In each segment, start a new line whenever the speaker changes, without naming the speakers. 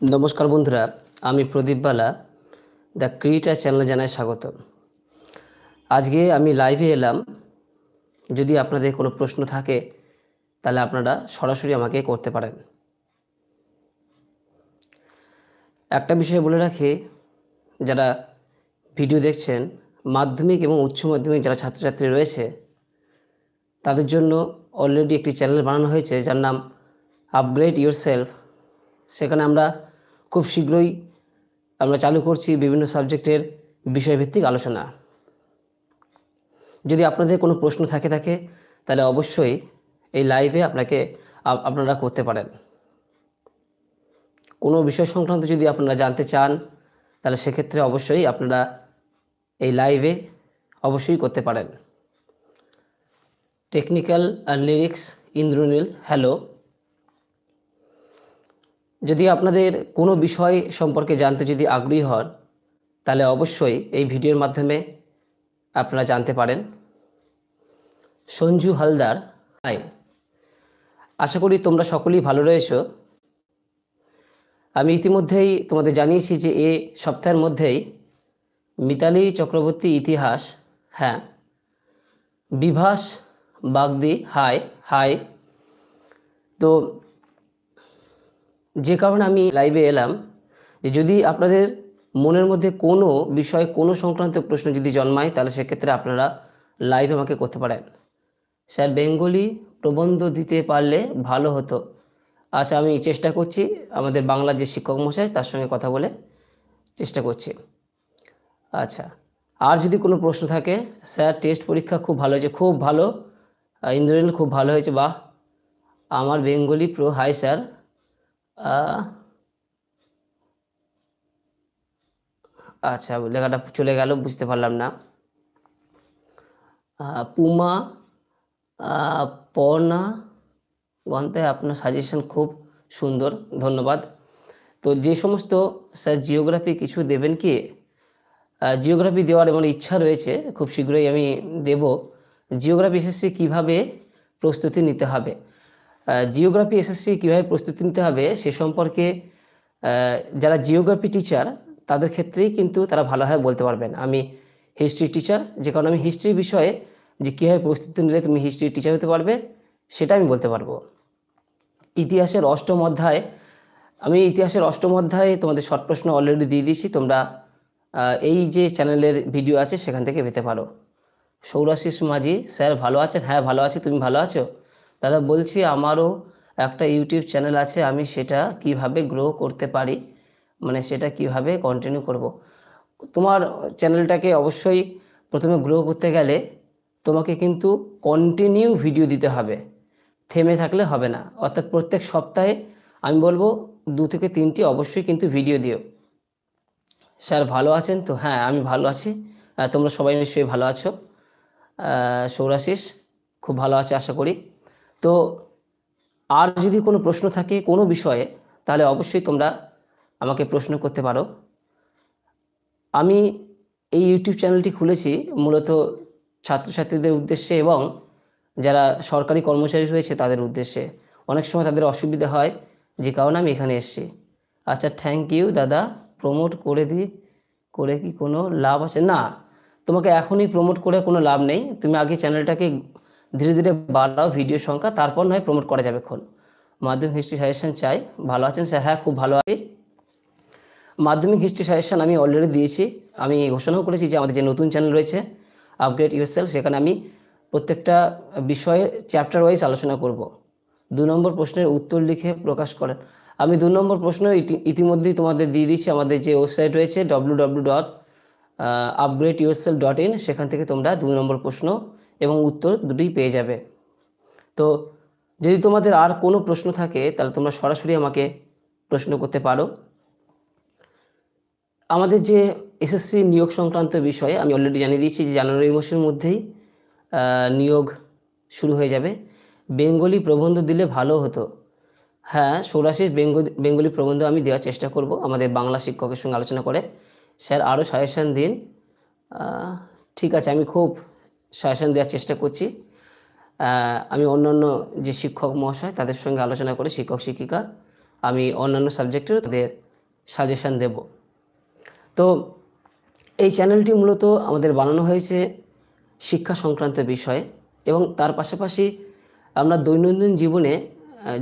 নমস্কার বন্ধুরা, আমি প্রদীপ বালা, দ্য ক্রিয়েটার চ্যানেলে জানাই স্বাগত। আজকে আমি লাইভে এলাম। যদি আপনাদের কোনো প্রশ্ন থাকে, তাহলে আপনারা সরাসরি আমাকে করতে পারেন। একটা বিষয় বলে রাখি, যারা ভিডিও দেখছেন, মাধ্যমিক এবং উচ্চ মাধ্যমিক যারা ছাত্রছাত্রী রয়েছে, তাদের জন্য অলরেডি একটি চ্যানেল বানানো হয়েছে, যার নাম আপগ্রেড ইউর সেলফ সেখানে আমরা খুব শীঘ্রই আমরা চালু করছি বিভিন্ন সাবজেক্টের বিষয়ভিত্তিক আলোচনা। যদি আপনাদের কোনো প্রশ্ন থাকে থাকে, তাহলে অবশ্যই এই লাইভে আপনাকে আপনারা করতে পারেন। কোনো বিষয় সংক্রান্ত যদি আপনারা জানতে চান, তাহলে সেক্ষেত্রে অবশ্যই আপনারা এই লাইভে অবশ্যই করতে পারেন। Technical and lyrics Indranil hello যদি আপনাদের কোনো বিষয় সম্পর্কে জানতে যদি আগ্রহী হন, তাহলে অবশ্যই এই ভিডিওর মাধ্যমে আপনারা জানতে পারেন। সঞ্জু হালদার হাই আশা করি তোমরা সকলেই ভালো রয়েছো। আমি ইতিমধ্যেই তোমাদের জানিয়েছি যে এ সপ্তাহের মধ্যেই মিতালি চক্রবর্তী ইতিহাস হ্যাঁ বিভাস বাগদি হাই হাই তো যে কারণে আমি লাইভে এলাম যে যদি আপনাদের মনের মধ্যে কোনো বিষয় কোনো সংক্রান্ত প্রশ্ন যদি জন্মায়, তাহলে সেক্ষেত্রে আপনারা লাইভ আমাকে করতে পারেন। স্যার, বেঙ্গলি প্রবন্ধ দিতে পারলে ভালো হতো। আচ্ছা আমি চেষ্টা করছি আমাদের বাংলার যে শিক্ষক মশাই, তার সঙ্গে কথা বলে চেষ্টা করছি। আচ্ছা আর যদি কোনো প্রশ্ন থাকে, স্যার টেস্ট পরীক্ষা খুব ভালো হয়েছে, খুব ভালো। ইন্দ্রনীল, খুব ভালো হয়েছে, বাহ। আমার বেঙ্গলি প্রো হাই স্যার আচ্ছা লেখাটা চলে গেল, বুঝতে পারলাম না। পুমা পনা গন্তে আপনার সাজেশন খুব সুন্দর, ধন্যবাদ। তো যে সমস্ত স্যার জিওগ্রাফি কিছু দেবেন কি জিওগ্রাফি দেওয়ার আমার ইচ্ছা রয়েছে, খুব শীঘ্রই আমি দেব। জিওগ্রাফি এসএসসি কীভাবে প্রস্তুতি নিতে হবে? জিওগ্রাফি, এসএসসি কীভাবে প্রস্তুতি নিতে হবে সে সম্পর্কে যারা জিওগ্রাফি টিচার তাদের ক্ষেত্রেই কিন্তু তারা ভালোভাবে বলতে পারবেন। আমি হিস্ট্রি টিচার যে কারণে আমি হিস্ট্রি বিষয়ে যে কীভাবে প্রস্তুতি নিলে তুমি হিস্ট্রি টিচার হতে পারবে, সেটা আমি বলতে পারব। ইতিহাসের অষ্টম অধ্যায়, আমি ইতিহাসের অষ্টম অধ্যায়ে তোমাদের শর্ট প্রশ্ন অলরেডি দিয়ে দিয়েছি, তোমরা এই যে চ্যানেলের ভিডিও আছে সেখান থেকে পেতে পারো। সৌরাশিস মাঝি স্যার ভালো আছেন? হ্যাঁ ভালো আছি। তুমি ভালো আছো? দাদা বলছি আমারও একটা ইউটিউব চ্যানেল আছে, আমি সেটা কীভাবে গ্রো করতে পারি মানে সেটা কীভাবে কন্টিনিউ করব। তোমার চ্যানেলটাকে অবশ্যই প্রথমে গ্রো করতে গেলে তোমাকে কিন্তু কন্টিনিউ ভিডিও দিতে হবে, থেমে থাকলে হবে না। অর্থাৎ প্রত্যেক সপ্তাহে আমি বলব দু থেকে তিনটি অবশ্যই কিন্তু ভিডিও দিও। স্যার ভালো আছেন তো? হ্যাঁ আমি ভালো আছি। তোমরা সবাই নিশ্চয়ই ভালো আছো। সৌরাশিস, খুব ভালো আছে আশা করি। তো আর যদি কোনো প্রশ্ন থাকে কোনো বিষয়ে, তাহলে অবশ্যই তোমরা আমাকে প্রশ্ন করতে পারো। আমি এই ইউটিউব চ্যানেলটি খুলেছি মূলত ছাত্রছাত্রীদের উদ্দেশ্যে এবং যারা সরকারি কর্মচারী রয়েছে তাদের উদ্দেশ্যে। অনেক সময় তাদের অসুবিধা হয়, যে কারণে আমি এখানে এসেছি। আচ্ছা থ্যাংক ইউ দাদা। প্রমোট করে দিই করে কি কোনো লাভ আছে? না, তোমাকে এখনই প্রমোট করে কোনো লাভ নেই। তুমি আগে চ্যানেলটাকে ধীরে ধীরে বাড়াও ভিডিও সংখ্যা, তারপর নয় প্রমোট করা যাবে এখন। মাধ্যমিক হিস্ট্রি সাজেশন চাই। ভালো আছেন স্যার? হ্যাঁ খুব ভালো আছি। মাধ্যমিক হিস্ট্রি সাজেশন আমি অলরেডি দিয়েছি। আমি ঘোষণাও করেছি যে আমাদের যে নতুন চ্যানেল রয়েছে আপগ্রেড ইউরসেলফ সেখানে আমি প্রত্যেকটা বিষয়ে চ্যাপ্টার ওয়াইজ আলোচনা করব। দু নম্বর প্রশ্নের উত্তর লিখে প্রকাশ করেন। আমি দু নম্বর প্রশ্ন ইতি- ইতিমধ্যেই তোমাদের দিয়ে দিচ্ছি আমাদের যে ওয়েবসাইট রয়েছে W dot upgrade yourself dot in সেখান থেকে তোমরা দু নম্বর প্রশ্ন এবং উত্তর দুটোই পেয়ে যাবে। তো যদি তোমাদের আর কোনো প্রশ্ন থাকে, তাহলে তোমরা সরাসরি আমাকে প্রশ্ন করতে পারো। আমাদের যে এসএসসি নিয়োগ সংক্রান্ত বিষয়ে আমি অলরেডি জানিয়ে দিয়েছি যে জানুয়ারি মাসের মধ্যেই নিয়োগ শুরু হয়ে যাবে। বেঙ্গলি প্রবন্ধ দিলে ভালো হতো। হ্যাঁ সৌরাশিস বেঙ্গলি বেঙ্গলি প্রবন্ধ আমি দেওয়ার চেষ্টা করব, আমাদের বাংলা শিক্ষকের সঙ্গে আলোচনা করে। স্যার, আরও সাজেশান দিন। ঠিক আছে, আমি খুব সাজেশান দেওয়ার চেষ্টা করছি। আমি অন্যান্য যে শিক্ষক মহাশয় তাদের সঙ্গে আলোচনা করে শিক্ষক, শিক্ষিকা, আমি অন্যান্য সাবজেক্টেরও তাদের সাজেশান দেব। তো এই চ্যানেলটি মূলত আমাদের বানানো হয়েছে শিক্ষা সংক্রান্ত বিষয়ে এবং তার পাশাপাশি আমরা দৈনন্দিন জীবনে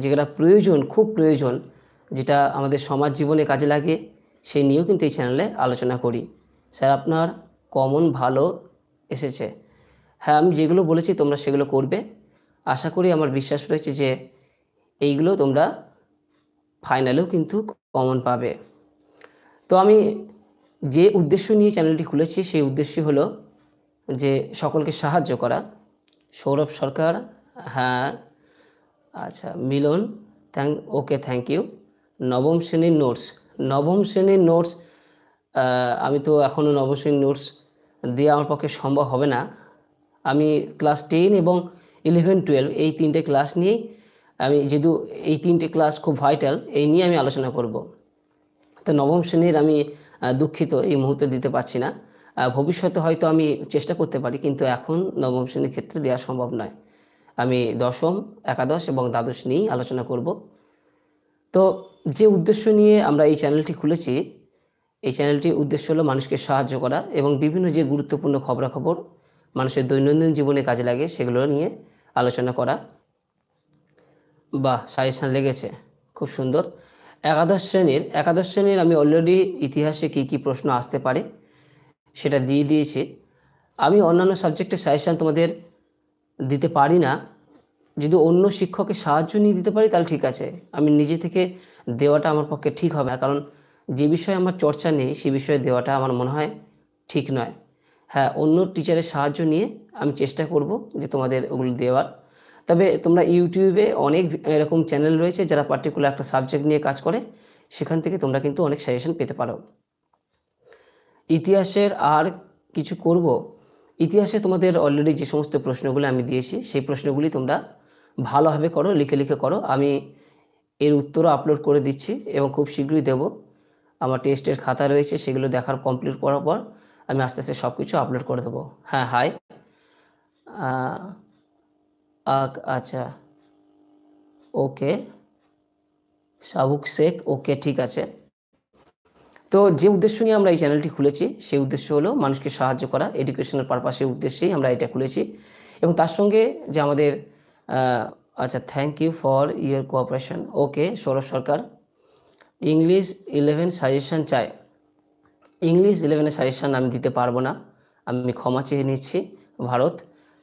যেটা প্রয়োজন, খুব প্রয়োজন, যেটা আমাদের সমাজ জীবনে কাজে লাগে, সেই নিয়েও কিন্তু এই চ্যানেলে আলোচনা করি। স্যার, আপনার কমন ভালো এসেছে। হ্যাঁ আমি যেগুলো বলেছি তোমরা সেগুলো করবে। আশা করি আমার বিশ্বাস রয়েছে যে এইগুলো তোমরা ফাইনালেও কিন্তু কমন পাবে। তো আমি যে উদ্দেশ্য নিয়ে চ্যানেলটি খুলেছি, সেই উদ্দেশ্য হলো যে সকলকে সাহায্য করা। সৌরভ সরকার হ্যাঁ আচ্ছা Milan thank okay thank you নবম শ্রেণির নোটস নবম শ্রেণির নোটস আমি তো এখনও নবম শ্রেণির নোটস দেওয়া আমার পক্ষে সম্ভব হবে না। আমি ক্লাস টেন এবং ইলেভেন টুয়েলভ এই তিনটে ক্লাস নিয়েই আমি যেহেতু এই তিনটে ক্লাস খুব ভাইটাল এই নিয়ে আমি আলোচনা করব। তো নবম শ্রেণির আমি দুঃখিত এই মুহূর্তে দিতে পারছি না। ভবিষ্যতে হয়তো আমি চেষ্টা করতে পারি, কিন্তু এখন নবম শ্রেণির ক্ষেত্রে দেওয়া সম্ভব নয়। আমি দশম, একাদশ এবং দ্বাদশ নিয়েই আলোচনা করব। তো যে উদ্দেশ্য নিয়ে আমরা এই চ্যানেলটি খুলেছি, এই চ্যানেলটির উদ্দেশ্য হলো মানুষকে সাহায্য করা এবং বিভিন্ন যে গুরুত্বপূর্ণ খবরাখবর মানুষের দৈনন্দিন জীবনে কাজে লাগে সেগুলো নিয়ে আলোচনা করা। বাহ সাজেশান লেগেছে, খুব সুন্দর। একাদশ শ্রেণির একাদশ শ্রেণির আমি অলরেডি ইতিহাসে কী কী প্রশ্ন আসতে পারে সেটা দিয়ে দিয়েছি। আমি অন্যান্য সাবজেক্টের সাজেশান তোমাদের দিতে পারি না। যদি অন্য শিক্ষকের সাহায্য নিয়ে দিতে পারি তাহলে ঠিক আছে। আমি নিজে থেকে দেওয়াটা আমার পক্ষে ঠিক হবে কারণ যে বিষয়ে আমার চর্চা নেই সে বিষয়ে দেওয়াটা আমার মনে হয় ঠিক নয়। হ্যাঁ অন্য টিচারের সাহায্য নিয়ে আমি চেষ্টা করব যে তোমাদের ওগুলো দেওয়ার। তবে তোমরা ইউটিউবে অনেক এরকম চ্যানেল রয়েছে যারা পার্টিকুলার একটা সাবজেক্ট নিয়ে কাজ করে, সেখান থেকে তোমরা কিন্তু অনেক সাজেশন পেতে পারো। ইতিহাসের আর কিছু করব? ইতিহাসে তোমাদের অলরেডি যে সমস্ত প্রশ্নগুলো আমি দিয়েছি, সেই প্রশ্নগুলি তোমরা ভালোভাবে করো, লিখে লিখে করো। আমি এর উত্তরও আপলোড করে দিচ্ছি এবং খুব শীঘ্রই দেব। আমার টেস্টের খাতা রয়েছে, সেগুলো দেখার কমপ্লিট করার পর আমি আস্তে আস্তে সব কিছু আপলোড করে দেবো। হ্যাঁ হাই আচ্ছা। ওকে। শাহুক শেখ, ওকে, ঠিক আছে। তো যে উদ্দেশ্য নিয়ে আমরা এই চ্যানেলটি খুলেছি, সেই উদ্দেশ্য হলো মানুষকে সাহায্য করা এডুকেশনাল পারপাসের উদ্দেশ্যেই আমরা এটা খুলেছি। এবং তার সঙ্গে যে আমাদের আচ্ছা thank you for your cooperation okay, Sourav Sarkar. English eleven suggestion চাই। ইংলিশ ইলেভেনের সাজেশান আমি দিতে পারব না। আমি ক্ষমা চেয়ে নিচ্ছি ভারত,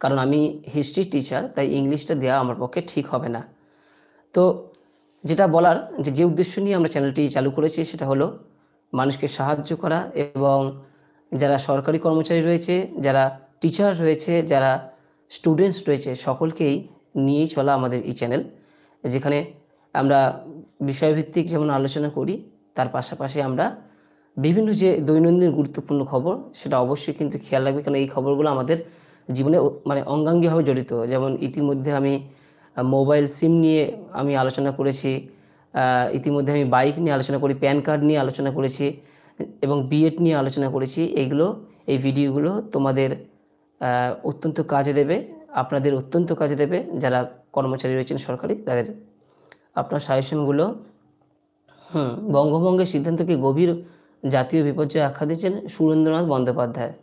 কারণ আমি হিস্ট্রি টিচার তাই ইংলিশটা দেওয়া আমার পক্ষে ঠিক হবে না। তো যেটা বলার, যে যে উদ্দেশ্য নিয়ে আমরা চ্যানেলটি চালু করেছি, সেটা হলো মানুষকে সাহায্য করা এবং যারা সরকারি কর্মচারী রয়েছে, যারা টিচার রয়েছে, যারা স্টুডেন্টস রয়েছে, সকলকেই নিয়েই চলা আমাদের এই চ্যানেল যেখানে আমরা বিষয়ভিত্তিক যেমন আলোচনা করি, তার পাশাপাশি আমরা বিভিন্ন যে দৈনন্দিন গুরুত্বপূর্ণ খবর, সেটা অবশ্যই কিন্তু খেয়াল রাখবে। কারণ এই খবরগুলো আমাদের জীবনে মানে অঙ্গাঙ্গিভাবে জড়িত। যেমন ইতিমধ্যে আমি মোবাইল সিম নিয়ে আমি আলোচনা করেছি ইতিমধ্যে আমি বাইক নিয়ে আলোচনা করি, প্যান কার্ড নিয়ে আলোচনা করেছি, এবং বিএড নিয়ে আলোচনা করেছি। এইগুলো এই ভিডিওগুলো তোমাদের অত্যন্ত কাজে দেবে, আপনাদের অত্যন্ত কাজে দেবে, যারা কর্মচারী রয়েছেন সরকারি, তাদের আপনার সাজেশনগুলো হুম, বঙ্গভঙ্গের সিদ্ধান্তকে গভীর জাতীয় বিপর্যয় আখ্যা দিয়েছেন সুরেন্দ্রনাথ বন্দ্যোপাধ্যায়।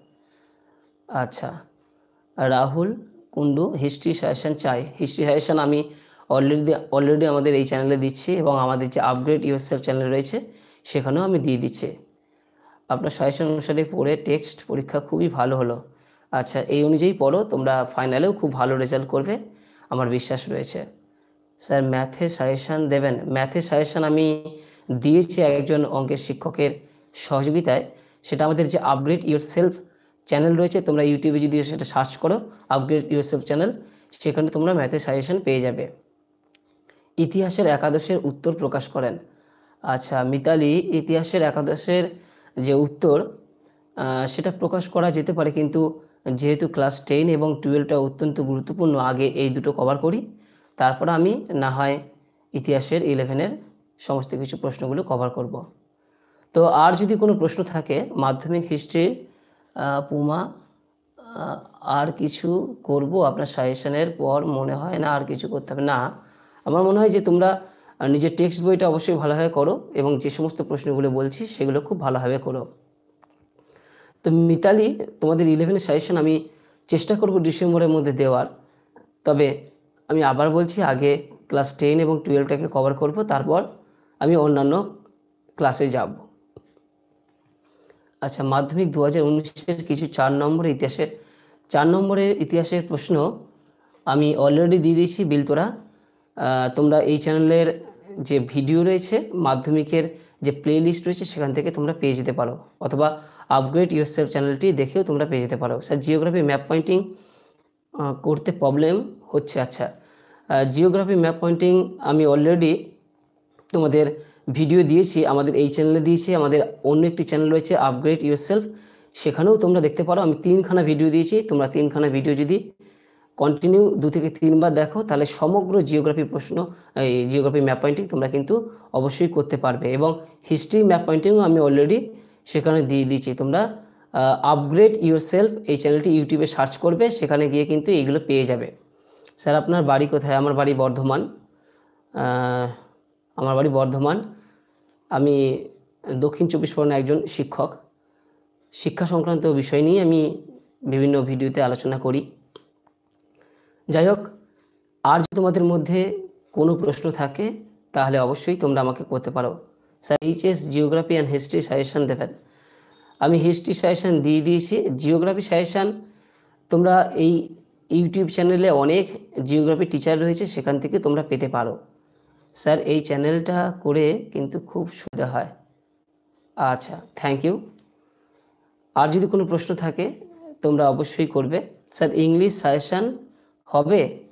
আচ্ছা রাহুল কুন্ডু হিস্ট্রি সাজেশন চাই। হিস্ট্রি সাজেশন আমি অলরেডি অলরেডি আমাদের এই চ্যানেলে দিচ্ছি এবং আমাদের যে আপগ্রেড ইউএসএফ চ্যানেল রয়েছে, সেখানেও আমি দিয়ে দিচ্ছি। আপনার সাজেশন অনুসারে পড়ে টেক্সট পরীক্ষা খুবই ভালো হলো। আচ্ছা এই অনুযায়ী পড়ো, তোমরা ফাইনালেও খুব ভালো রেজাল্ট করবে, আমার বিশ্বাস রয়েছে। স্যার ম্যাথের সাজেশান দেবেন। ম্যাথের সাজেশান আমি দিয়েছি একজন অঙ্কের শিক্ষকের। সহযোগিতায় সেটা আমাদের যে আপগ্রেড ইউর সেলফ চ্যানেল রয়েছে, তোমরা ইউটিউবে যদি সেটা সার্চ করো আপগ্রেড ইউর সেলফ চ্যানেল সেখানে তোমরা ম্যাথের সাজেশান পেয়ে যাবে। ইতিহাসের একাদশের উত্তর প্রকাশ করেন। আচ্ছা মিতালি, ইতিহাসের একাদশের যে উত্তর সেটা প্রকাশ করা যেতে পারে কিন্তু যেহেতু ক্লাস টেন এবং টুয়েলভটা অত্যন্ত গুরুত্বপূর্ণ, আগে এই দুটো কভার করি। তারপর আমি না হয় ইতিহাসের ইলেভেনের সমস্ত কিছু প্রশ্নগুলো কভার করব। তো আর যদি কোনো প্রশ্ন থাকে, মাধ্যমিক হিস্ট্রির পুমা আর কিছু করব আপনার সাজেশনের পর মনে হয় না আর কিছু করতে হবে। না, আমার মনে হয় যে তোমরা নিজের টেক্সট বইটা অবশ্যই ভালোভাবে করো এবং যে সমস্ত প্রশ্নগুলো বলছি সেগুলো খুব ভালোভাবে করো। তো মিতালি, তোমাদের ইলেভেনের সাজেশন আমি চেষ্টা করব ডিসেম্বরের মধ্যে দেওয়ার। তবে আমি আবার বলছি, আগে ক্লাস টেন এবং টুয়েলভটাকে কভার করব, তারপর আমি অন্যান্য ক্লাসে যাব। আচ্ছা মাধ্যমিক দু হাজার উনিশের কিছু চার নম্বরের ইতিহাসের চার নম্বরের ইতিহাসের প্রশ্ন আমি অলরেডি দিয়ে দিয়েছি বিলতোরা আহ, তোমরা এই চ্যানেলের যে ভিডিও রয়েছে মাধ্যমিকের যে প্লে লিস্ট রয়েছে সেখান থেকে তোমরা পেয়ে যেতে পারো। অথবা আপগ্রেড ইউরসেলফ চ্যানেলটি দেখেও তোমরা পেয়ে যেতে পারো। স্যার জিওগ্রাফি ম্যাপ পয়েন্টিং করতে প্রবলেম হচ্ছে। আচ্ছা জিওগ্রাফি ম্যাপ পয়েন্টিং আমি অলরেডি তোমাদের ভিডিও দিয়েছি, আমাদের এই চ্যানেলে দিয়েছি, আমাদের অন্য একটি চ্যানেল রয়েছে আপগ্রেড ইউরসেলফ সেখানেও তোমরা দেখতে পারো, আমি তিনখানা ভিডিও দিয়েছি, তোমরা তিনখানা ভিডিও যদি কন্টিনিউ দু থেকে তিনবার দেখো, তাহলে সমগ্র জিওগ্রাফি প্রশ্ন, এই জিওগ্রাফি ম্যাপ পয়েন্টিং তোমরা কিন্তু অবশ্যই করতে পারবে। এবং হিস্ট্রি ম্যাপ পয়েন্টিংও আমি অলরেডি সেখানে দিয়ে দিয়েছি, তোমরা আপগ্রেড ইউরসেলফ এই চ্যানেলটি ইউটিউবে সার্চ করবে, সেখানে গিয়ে কিন্তু এইগুলো পেয়ে যাবে। স্যার, আপনার বাড়ি কোথায়? আমার বাড়ি বর্ধমান। আমার বাড়ি বর্ধমান। আমি দক্ষিণ চব্বিশ পরগনার একজন শিক্ষক। শিক্ষা সংক্রান্ত বিষয় নিয়ে আমি বিভিন্ন ভিডিওতে আলোচনা করি। যাই হোক, আর যদি তোমাদের মধ্যে কোনো প্রশ্ন থাকে, তাহলে অবশ্যই তোমরা আমাকে করতে পারো। Sir, HS geography and history suggestion দেবেন। আমি হিস্ট্রি সাজেশান দিয়ে দিয়েছি। জিওগ্রাফি সাজেশান, তোমরা এই ইউটিউব চ্যানেলে অনেক জিওগ্রাফি টিচার রয়েছে, সেখান থেকে তোমরা পেতে পারো। স্যার, এই চ্যানেলটা করে কিন্তু খুব সুবিধা হয়। আচ্ছা থ্যাংক ইউ আর যদি কোনো প্রশ্ন থাকে, তোমরা অবশ্যই করবে। স্যার ইংলিশ সাজেশান হবে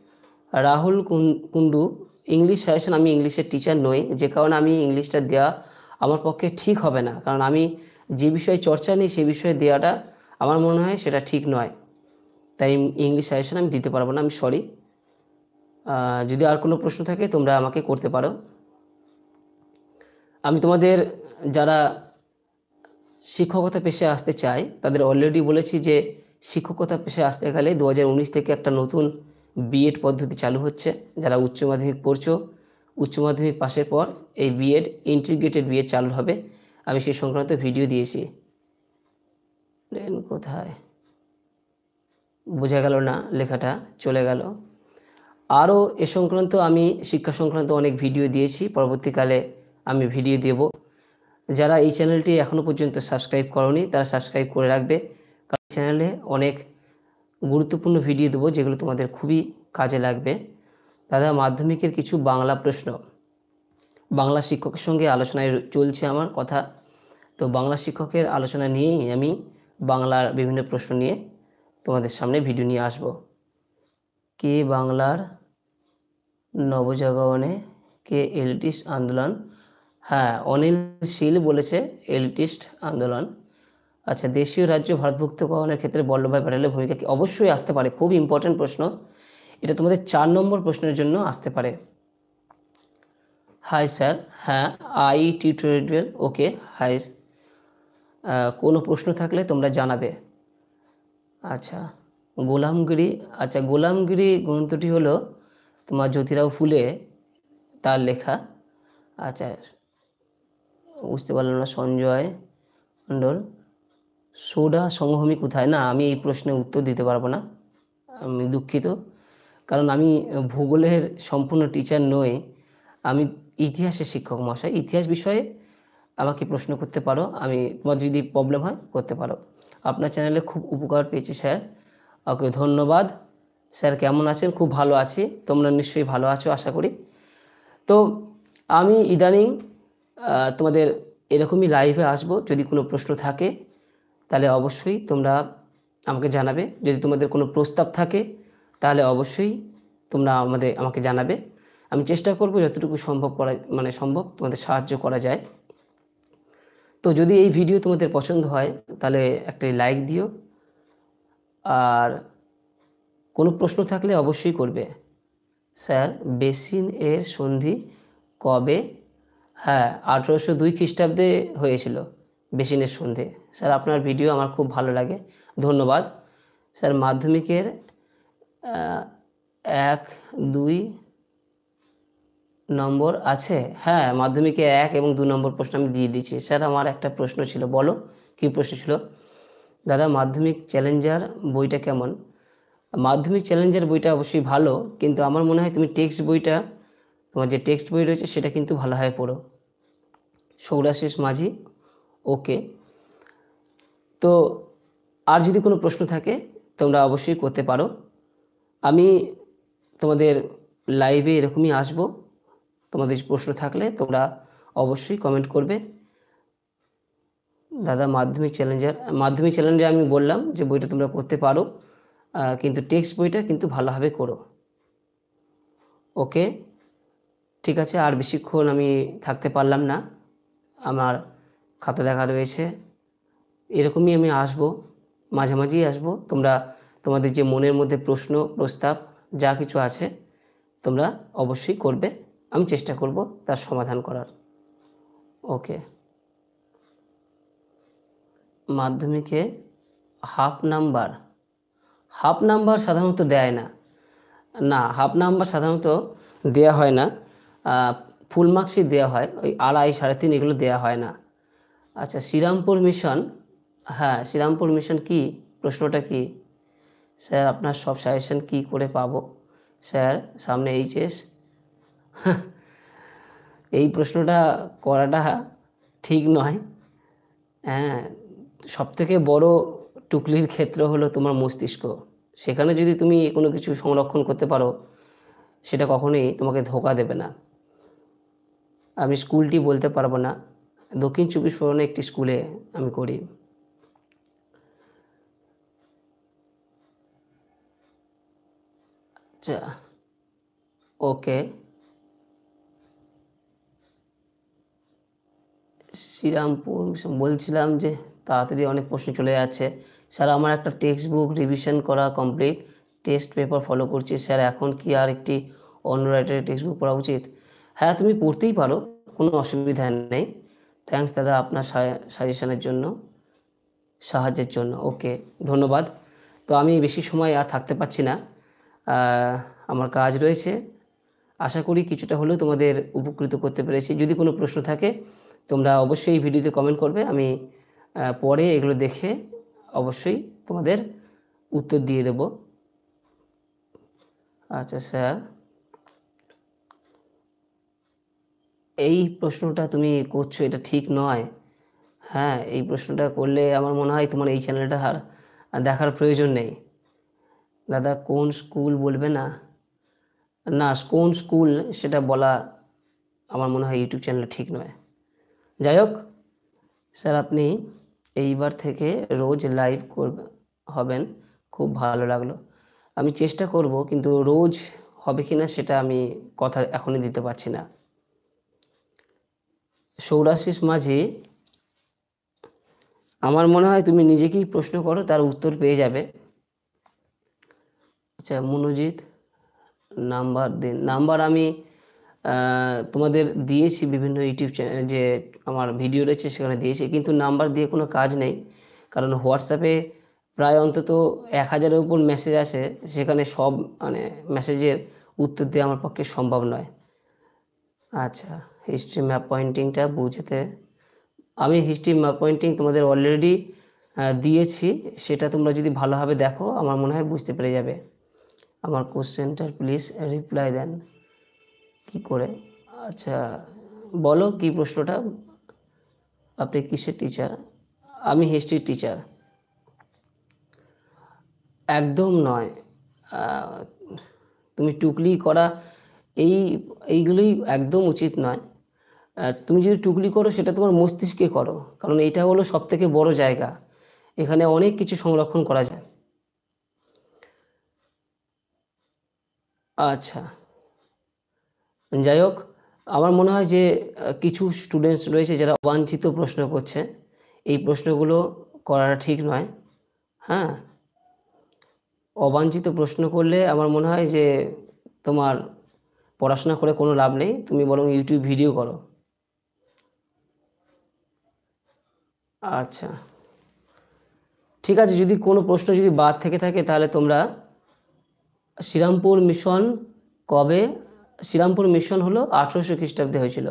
রাহুল কুন- কুন্ডু ইংলিশ সাজেশান আমি ইংলিশের টিচার নই, যে কারণে আমি ইংলিশটা দেওয়া আমার পক্ষে ঠিক হবে না। কারণ আমি যে বিষয়ে চর্চা নেই, সে বিষয়ে দেওয়াটা আমার মনে হয় সেটা ঠিক নয়। তাই ইংলিশ সাজেশান আমি দিতে পারব না, আমি সরি যদি আর কোনো প্রশ্ন থাকে, তোমরা আমাকে করতে পারো। আমি তোমাদের যারা শিক্ষকতা পেশায় আসতে চায় তাদের অলরেডি বলেছি যে শিক্ষকতা পেশায় আসতে গেলে দু হাজার উনিশ থেকে একটা নতুন বিএড পদ্ধতি চালু হচ্ছে, যারা উচ্চ মাধ্যমিক পড়ছো। উচ্চ মাধ্যমিক পাশের পর এই বিএড ইন্টিগ্রেটেড বিএড চালু হবে। আমি সেই সংক্রান্ত ভিডিও দিয়েছি। কোথায়? বোঝা গেল না, লেখাটা চলে গেল। আরও এ সংক্রান্ত আমি শিক্ষা সংক্রান্ত অনেক ভিডিও দিয়েছি, পরবর্তীকালে আমি ভিডিও দেব। যারা এই চ্যানেলটি এখনও পর্যন্ত সাবস্ক্রাইব করনি, তারা সাবস্ক্রাইব করে রাখবে। কারণ চ্যানেলে অনেক গুরুত্বপূর্ণ ভিডিও দেবো, যেগুলো তোমাদের খুবই কাজে লাগবে। দাদা, মাধ্যমিকের কিছু বাংলা প্রশ্ন। বাংলা শিক্ষকের সঙ্গে আলোচনায় চলছে আমার কথা। তো বাংলা শিক্ষকের আলোচনা নিয়েই আমি বাংলার বিভিন্ন প্রশ্ন নিয়ে তোমাদের সামনে ভিডিও নিয়ে আসব। কে বাংলার নবজাগরণে কে এলিটিস্ট আন্দোলন? হ্যাঁ অনিল শীল বলেছে এলিটিস্ট আন্দোলন। আচ্ছা দেশীয় রাজ্য ভারতভুক্তকরণের ক্ষেত্রে বল্লভভাই প্যাটেলের ভূমিকা কি অবশ্যই আসতে পারে? খুব ইম্পর্টেন্ট প্রশ্ন। এটা তোমাদের চার নম্বর প্রশ্নের জন্য আসতে পারে। হাই স্যার হ্যাঁ আই টিউটোরিয়াল ওকে হাই কোনো প্রশ্ন থাকলে তোমরা জানাবে। আচ্ছা গোলামগিরি আচ্ছা গোলামগিরি গ্রন্থটি হলো তোমার জ্যোতিরাও ফুলে, তার লেখা। আচ্ছা বুঝতে পারলাম না, সঞ্জয় মণ্ডল। সোডা সমভূমি কোথায়? না, আমি এই প্রশ্নের উত্তর দিতে পারব না। আমি দুঃখিত। কারণ আমি ভূগোলের সম্পূর্ণ টিচার নই। আমি ইতিহাসের শিক্ষক মশাই। ইতিহাস বিষয়ে আমাকে প্রশ্ন করতে পারো। আমি, তোমার যদি প্রবলেম হয়, করতে পারো। আপনার চ্যানেলে খুব উপকার পেয়েছি স্যার ওকে, ধন্যবাদ। স্যার কেমন আছেন? খুব ভালো আছি। তোমরা নিশ্চয়ই ভালো আছো, আশা করি। তো আমি ইদানিং তোমাদের এরকমই লাইভে আসব। যদি কোনো প্রশ্ন থাকে, তাহলে অবশ্যই তোমরা আমাকে জানাবে। যদি তোমাদের কোনো প্রস্তাব থাকে, তাহলে অবশ্যই তোমরা আমাদের, আমাকে জানাবে। আমি চেষ্টা করব যতটুকু সম্ভব করা মানে সম্ভব তোমাদের সাহায্য করা যায়। তো যদি এই ভিডিও তোমাদের পছন্দ হয়, তাহলে একটা লাইক দিও। আর কোনো প্রশ্ন থাকলে অবশ্যই করবে। স্যার, বেসিন এর সন্ধি কবে? হ্যাঁ আঠেরোশো দুই খ্রিস্টাব্দে হয়েছিল বেসিনের সন্ধে। স্যার, আপনার ভিডিও আমার খুব ভালো লাগে। ধন্যবাদ। স্যার, মাধ্যমিকের এক, দুই নম্বর আছে? হ্যাঁ মাধ্যমিকে এক এবং দু নম্বর প্রশ্ন আমি দিয়ে দিচ্ছি। স্যার, আমার একটা প্রশ্ন ছিল, বলো, কী প্রশ্ন ছিল? দাদা, মাধ্যমিক চ্যালেঞ্জার বইটা কেমন? মাধ্যমিক চ্যালেঞ্জের বইটা অবশ্যই ভালো, কিন্তু আমার মনে হয় তুমি টেক্সট বইটা, তোমার যে টেক্সট বই রয়েছে সেটা কিন্তু ভালোভাবে পড়ো। সৌরাশিস মাঝি ওকে তো আর যদি কোনো প্রশ্ন থাকে, তোমরা অবশ্যই করতে পারো। আমি তোমাদের লাইভে এরকমই আসব। তোমাদের প্রশ্ন থাকলে তোমরা অবশ্যই কমেন্ট করবে। দাদা, মাধ্যমিক চ্যালেঞ্জার, মাধ্যমিক চ্যালেঞ্জে আমি বললাম যে বইটা তোমরা করতে পারো। কিন্তু টেক্সট বইটা কিন্তু ভালোভাবে করো। ওকে ঠিক আছে, আর বেশিক্ষণ আমি থাকতে পারলাম না। আমার খাতা দেখা রয়েছে। এরকমই আমি আসব, মাঝে মাঝেই আসব। তোমরা, তোমাদের যে মনের মধ্যে প্রশ্ন, প্রস্তাব, যা কিছু আছে, তোমরা অবশ্যই করবে। আমি চেষ্টা করব তার সমাধান করার। ওকে মাধ্যমিকে হাফ নাম্বার হাফ নাম্বার সাধারণত দেয় না। না, হাফ নাম্বার সাধারণত দেয়া হয় না। ফুল মার্কসই দেওয়া হয়, ওই আড়াই, সাড়ে তিন এগুলো দেওয়া হয় না। আচ্ছা শ্রীরামপুর মিশন হ্যাঁ শ্রীরামপুর মিশন কি? প্রশ্নটা কি? স্যার, আপনার সব সাজেশন কি করে পাবো? স্যার, সামনে এইচএস। এই প্রশ্নটা করাটা ঠিক নয়। হ্যাঁ সবথেকে বড় টুকলির ক্ষেত্র হলো তোমার মস্তিষ্ক। সেখানে যদি তুমি কোনো কিছু সংরক্ষণ করতে পারো, সেটা কখনোই তোমাকে ধোকা দেবে না। আমি স্কুলটি বলতে পারব না। দক্ষিণ চব্বিশ পরগনা একটি স্কুলে আমি করি। আচ্ছা ওকে। শ্রীরামপুর, বলছিলাম যে তাড়াতাড়ি অনেক প্রশ্ন চলে যাচ্ছে। স্যার, আমার একটা টেক্সট বুক রিভিশন করা কমপ্লিট টেস্ট পেপার ফলো করছি। স্যার, এখন কি আর একটি অন্য রাইটারের টেক্সট বুক পড়া উচিত? হ্যাঁ তুমি পড়তেই পারো, কোনো অসুবিধা নেই। থ্যাঙ্কস দাদা, আপনার সাজেশনের জন্য, সাহায্যের জন্য। ওকে ধন্যবাদ। তো আমি বেশি সময় আর থাকতে পারছি না। আমার কাজ রয়েছে। আশা করি কিছুটা হলেও তোমাদের উপকৃত করতে পেরেছি। যদি কোনো প্রশ্ন থাকে, তোমরা অবশ্যই এই ভিডিওতে কমেন্ট করবে। আমি পরে এগুলো দেখে অবশ্যই তোমাদের উত্তর দিয়ে দেব। আচ্ছা স্যার। এই প্রশ্নটা তুমি করছ, এটা ঠিক নয়। হ্যাঁ এই প্রশ্নটা করলে আমার মনে হয় তোমার এই চ্যানেলটা আর দেখার প্রয়োজন নেই। দাদা, কোন স্কুল বলবে না? না, কোন স্কুল সেটা বলা আমার মনে হয় ইউটিউব চ্যানেলে ঠিক নয়। যাই হোক, স্যার, আপনি এইবার থেকে রোজ লাইভ করবে, হবেন, খুব ভালো লাগল। আমি চেষ্টা করব, কিন্তু রোজ হবে কি না সেটা আমি কথা এখনই দিতে পারছি না। সৌরাশিস মাঝি আমার মনে হয় তুমি নিজেকেই প্রশ্ন করো, তার উত্তর পেয়ে যাবে। আচ্ছা মনোজিৎ, নাম্বার দিন, নাম্বার আমি তোমাদের দিয়েছি বিভিন্ন ইউটিউব চ্যানেল, যে আমার ভিডিও রয়েছে সেখানে দিয়েছি, কিন্তু নাম্বার দিয়ে কোনো কাজ নেই। কারণ হোয়াটসঅ্যাপে প্রায় অন্তত এক হাজারের উপর মেসেজ আছে সেখানে সব মানে মেসেজের উত্তর দেওয়া আমার পক্ষে সম্ভব নয়। আচ্ছা হিস্ট্রি ম্যাপ পয়েন্টিংটা বুঝতে আমি হিস্ট্রি ম্যাপ পয়েন্টিং তোমাদের অলরেডি দিয়েছি, সেটা তোমরা যদি ভালোভাবে দেখো, আমার মনে হয় বুঝতে পেরে যাবে। আমার কোশ্চেনটার প্লিজ রিপ্লাই দেন। কি করে? আচ্ছা বলো কি প্রশ্নটা? আপনি কিসের টিচার আমি হিস্ট্রির টিচার একদম নয়। তুমি টুকলি করা এই, এইগুলোই একদম উচিত নয়। তুমি যদি টুকলি করো, সেটা তোমার মস্তিষ্কে করো। কারণ এটা হলো সব থেকে বড় জায়গা। এখানে অনেক কিছু সংরক্ষণ করা যায়। আচ্ছা। যাই হোক, আমার মনে হয় যে কিছু স্টুডেন্টস রয়েছে যারা অবাঞ্ছিত প্রশ্ন করছে। এই প্রশ্নগুলো করাটা ঠিক নয়। হ্যাঁ? অবাঞ্ছিত প্রশ্ন করলে আমার মনে হয় যে, তোমার পড়াশোনা করে কোনো লাভ নেই, তুমি বরং ইউটিউব ভিডিও করো। আচ্ছা। ঠিক আছে, যদি কোনো প্রশ্ন যদি বাদ থেকে থাকে, তাহলে তোমরা শ্রীরামপুর মিশন কবে শ্রীরামপুর মিশন হলো আঠেরোশো খ্রিস্টাব্দে হয়েছিল।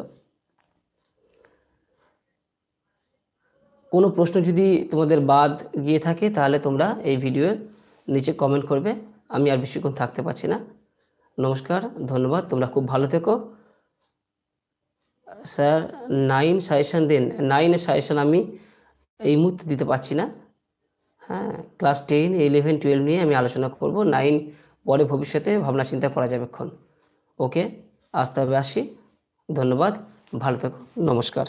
কোনো প্রশ্ন যদি তোমাদের বাদ গিয়ে থাকে, তাহলে তোমরা এই ভিডিওর নিচে কমেন্ট করবে। আমি আর বেশিক্ষণ থাকতে পারছি না। নমস্কার, ধন্যবাদ। তোমরা খুব ভালো থেকো। স্যার নাইন সাজেশান দিন। নাইনের সাজেশান আমি এই মুহূর্তে দিতে পারছি না। হ্যাঁ ক্লাস টেন ইলেভেন টুয়েলভ নিয়ে আমি আলোচনা করব। নাইন পরে ভবিষ্যতে ভাবনা চিন্তা করা যাবে এখন। ওকে আসতে হবে আসি। ধন্যবাদ ভালো থেকো নমস্কার।